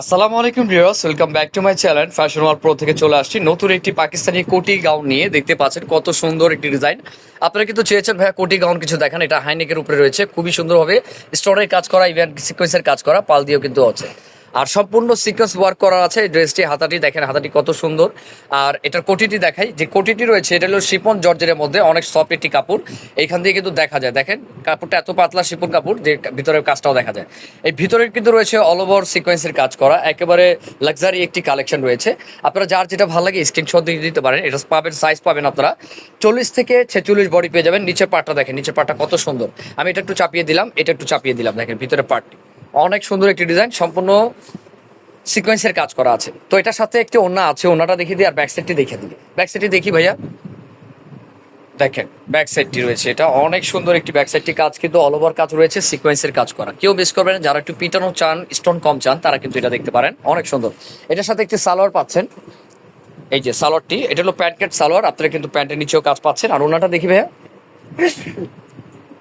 আসসালামু আলাইকুম viewers welcome back to my channel fashion wall pro থেকে চলে আসছি নতুন একটি পাকিস্তানি কোটি গাউন নিয়ে। দেখতে পাচ্ছেন কত সুন্দর একটি ডিজাইন আপনারা কিন্তু চেয়েছেন, ভাইয়া, কোটি গাউন কিছু দেখান। এটা হাইনেকের উপরে রয়েছে। খুবই সুন্দরভাবে স্টোনের কাজ করা ইভেন সিকোয়েন্সের কাজ করা, পাল দিয়েও কিন্তু আছে। আর সম্পূর্ণ সিকোয়েন্স ওয়ার্ক করা আছে। এই ড্রেসটি হাতাটি, দেখেন হাতাটি কত সুন্দর। আর এটার কোটিটি দেখাই। যে কোটিটি রয়েছে, এটা হলো শিপন জর্জের মধ্যে অনেক সফট একটি কাপড়। এইখান দিয়ে কিন্তু দেখা যায়। দেখেন, কাপড়টা এত পাতলা শিপন কাপড় যে ভিতরের কাজটাও দেখা যায়। এই ভিতরে কিন্তু রয়েছে অল ওভার সিকোয়েন্সের কাজ করা। একেবারে লাক্সারি একটি কালেকশন রয়েছে। আপনারা যার যেটা ভালো লাগে স্ক্রিনশট দিয়ে দিতে পারেন। এটা পাবেন সাইজ পাবেন আপনারা। চল্লিশ থেকে ছেচল্লিশ বডি পেয়ে যাবেন। নিচের পাটটা দেখেন, নিচের পাটটা কত সুন্দর। আমি এটা একটু চাপিয়ে দিলাম, এটা একটু চাপিয়ে দিলাম। দেখেন, ভিতরের পার্টটি অনেক সুন্দর একটি ডিজাইন সম্পূর্ণ সিকোয়েন্সের কাজ করা আছে। তো এটার সাথে একটি ওন্না আছে ওন্নাটা দেখিয়ে দিই আর ব্যাক সাইডটি দেখিয়ে দিই। ব্যাক সাইডটি দেখি ভাইয়া। দেখেন ব্যাক সাইডটি রয়েছে এটা। অনেক সুন্দর একটি ব্যাক সাইডটি কাজ কিন্তু অল ওভার কাজ রয়েছে সিকোয়েন্সের কাজ করা। কেউ মিস করবেন যারা একটু পিটানো চান স্টোন কম চান, তারা কিন্তু এটা দেখতে পারেন। অনেক সুন্দর। এটার সাথে একটি সালোয়ার পাচ্ছেন। এই যে সালোয়ারটি, এটা হলো প্যান্ট কাট সালোয়ার। আপনারা কিন্তু প্যান্টের নিচেও কাজ পাচ্ছেন। আর ওনাটা দেখি ভাইয়া।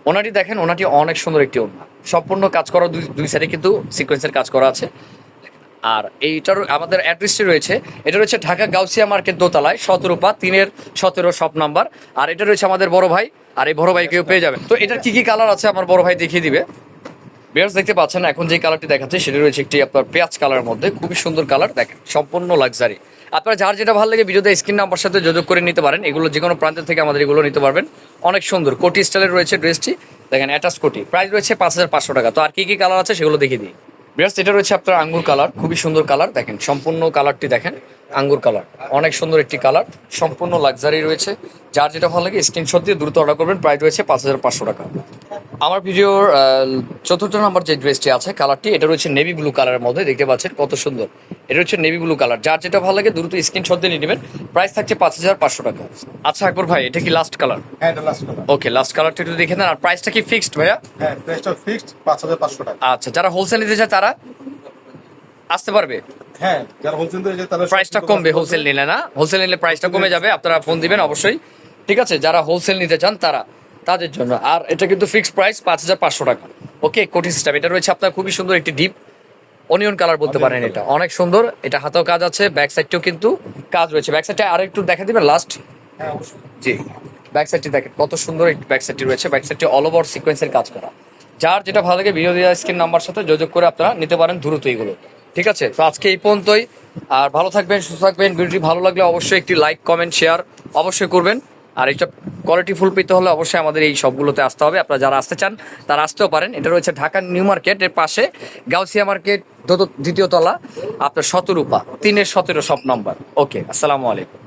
ওনাটি দেখেন ওনাটি অনেক সুন্দর একটি ওনা সম্পূর্ণ কাজ করা দুই দুই সাইডে কিন্তু সিকোয়েন্সের কাজ করা আছে। আর এইটার আমাদের অ্যাড্রেসটি রয়েছে। এটা রয়েছে ঢাকা গাউসিয়া মার্কেট দোতলায় সতেরো পা তিনের সতেরো সব নাম্বার আর এটা রয়েছে আমাদের বড় ভাই। আর এই বড় ভাইকেও পেয়ে যাবেন। তো এটার কি কি কালার আছে আমার বড় ভাই দেখিয়ে দিবে। বেয়ার্স দেখতে পাচ্ছেন এখন যে কালারটি দেখাচ্ছে সেটা রয়েছে একটি আপনার পেঁয়াজ কালারের মধ্যে। খুবই সুন্দর কালার দেখেন, সম্পূর্ণ লাক্সারি আপনারা যার যেটা ভালো লাগে ভিডিওতে স্ক্রিন নাম্বার সাথে যোগাযোগ করে নিতে পারেন। এগুলো যে কোনো প্রান্ত থেকে আমাদের এগুলো নিতে পারবেন। অনেক সুন্দর, কোটি স্টাইলের রয়েছে ড্রেসটি দেখেন অ্যাটাচ কোটি প্রাইস রয়েছে পাঁচ হাজার পাঁচশো টাকা। তো আর কি কি কালার আছে সেগুলো দেখিয়ে দিই। বেস্ট এটা রয়েছে আপনার আঙ্গুর কালার, খুবই সুন্দর কালার। দেখেন, সম্পূর্ণ কালারটি দেখেন। আঙ্গুর কালার। অনেক সুন্দর একটি কালার সম্পূর্ণ লাক্সারি রয়েছে। যার যেটা ভালো লাগে স্ক্রিনশট দিয়ে দ্রুত অর্ডার করবেন। প্রাইস রয়েছে পাঁচ হাজার পাঁচশো টাকা। আমার ভিডিওর চতুর্থ নম্বর যে ড্রেসটি আছে কালারটি এটা রয়েছে নেভি ব্লু কালারের মধ্যে দেখতে পাচ্ছেন কত সুন্দর। এটা হচ্ছে নেভি ব্লু কালার যার যেটা ভালো লাগে দ্রুত স্ক্রিনশট দিয়ে নিয়ে নেবেন। প্রাইস থাকছে পাঁচ হাজার পাঁচশো টাকা। আচ্ছা আকবর ভাই এটা কি last colour last colour okay last কালারটা একটু দেখে নেন। আর প্রাইসটা কি ফিক্সড ভাইয়া? হ্যাঁ প্রাইসটা ফিক্সড পাঁচ হাজার পাঁচশো টাকা। আচ্ছা যারা হোলসেল নিতে চায় তারা আসতে পারবে। হ্যাঁ যারা হোলসেল দিয়ে তারা প্রাইসটা কমবে হোলসেল নিলে না। হোলসেল নিলে প্রাইসটা কমে যাবে আপনারা ফোন দিবেন অবশ্যই। ঠিক আছে যারা হোলসেল নিতে চান তারা তাদের জন্য। আর এটা কিন্তু ফিক্সড প্রাইস পাঁচ হাজার পাঁচশো টাকা। ওকে কোটি সিস্টেম এটা রয়েছে আপনার খুবই সুন্দর একটি ডিপ অনিয়ন কালার বলতে পারেন এটা। অনেক সুন্দর। এটা হাতেও কাজ আছে ব্যাক সাইডটিও কিন্তু কাজ রয়েছে। ব্যাক সাইডটা আর একটু দেখা দিবেন লাস্ট হ্যাঁ অবশ্যই। জি। ব্যাক সাইডটি দেখেন কত সুন্দর একটি ব্যাক সাইডটি রয়েছে। ব্যাক সাইডটি অল ওভার সিকোয়েন্সের কাজ করা। যার যেটা ভালো লাগে ভিডিও দেওয়া স্ক্রিন নাম্বার সাথে যোগাযোগ করে আপনারা নিতে পারেন দ্রুত এগুলো। ঠিক আছে? তো আজকে এই পর্যন্তই। আর ভালো থাকবেন, সুস্থ থাকবেন। ভিডিওটি ভালো লাগলে অবশ্যই একটি লাইক কমেন্ট শেয়ার অবশ্যই করবেন। আর এইসব কোয়ালিটি ফুল পেতে হলে অবশ্যই আমাদের এই সবগুলোতে আসতে হবে। আপনারা যারা আসতে চান, তারা আসতেও পারেন। এটা রয়েছে ঢাকা নিউ মার্কেট এর পাশে গাউসিয়া মার্কেট দ্বিতীয় তলা, আপনার সতেরোপা তিনের সতেরো সব নম্বর ওকে আসসালামু আলাইকুম।